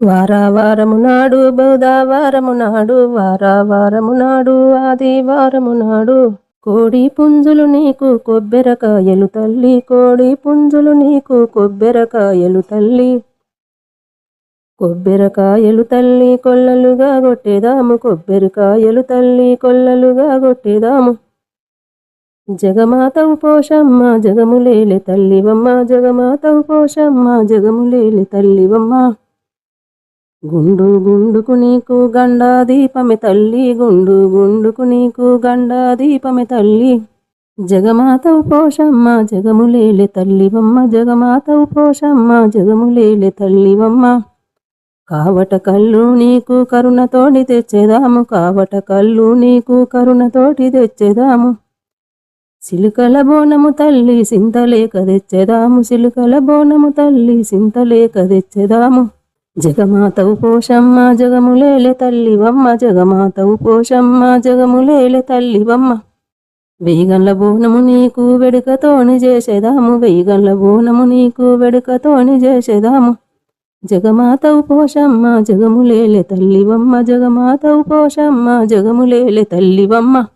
వారావారము నాడు బుధవారము నాడు వారావారము నాడు ఆదివారము నాడు కోడి పుంజులు నీకు కొబ్బెరకాయలు తల్లి కోడి పుంజులు నీకు కొబ్బెరకాయలు తల్లి. కొబ్బెరకాయలు తల్లి కొల్లలుగా కొట్టేదాము కొబ్బెరకాయలు తల్లి కొల్లలుగా కొట్టేదాము. జగమాతవు పోషమ్మ జగములేలే తల్లివమ్మ జగమాతవు పోషమ్మ జగములేలే తల్లివమ్మ. గుండు గుండుకు నీకు గండా దీపమి తల్లి గుండు గుండుకు నీకు గండా దీపమి తల్లి. జగమాతవు పోషమ్మ జగములేలే తల్లివమ్మ జగమాతవు పోషమ్మ జగములేలే తల్లివమ్మ. కావట కళ్ళు నీకు కరుణతోటి తెచ్చేదాము కావట కళ్ళు నీకు కరుణతోటి తెచ్చేదాము. సిలుకల బోనము తల్లి సింతలేక తెచ్చేదాము సిలుకల బోనము తల్లి సింతలేక తెచ్చేదాము. జగమాతవు పోషమ్మ జగములేలే తల్లివమ్మ జగమాతవు పోషమ్మ జగములేలే తల్లివమ్మ. వెయ్యగండ్ల బోనము నీకు వెడుకతోని చేసేదాము వెయ్యగండ్ల బోనము నీకు వెడుకతోని చేసేదాము. జగమాతవు పోషమ్మ జగములేలే తల్లివమ్మ జగమాతవు పోషమ్మ జగములేలే తల్లివమ్మ.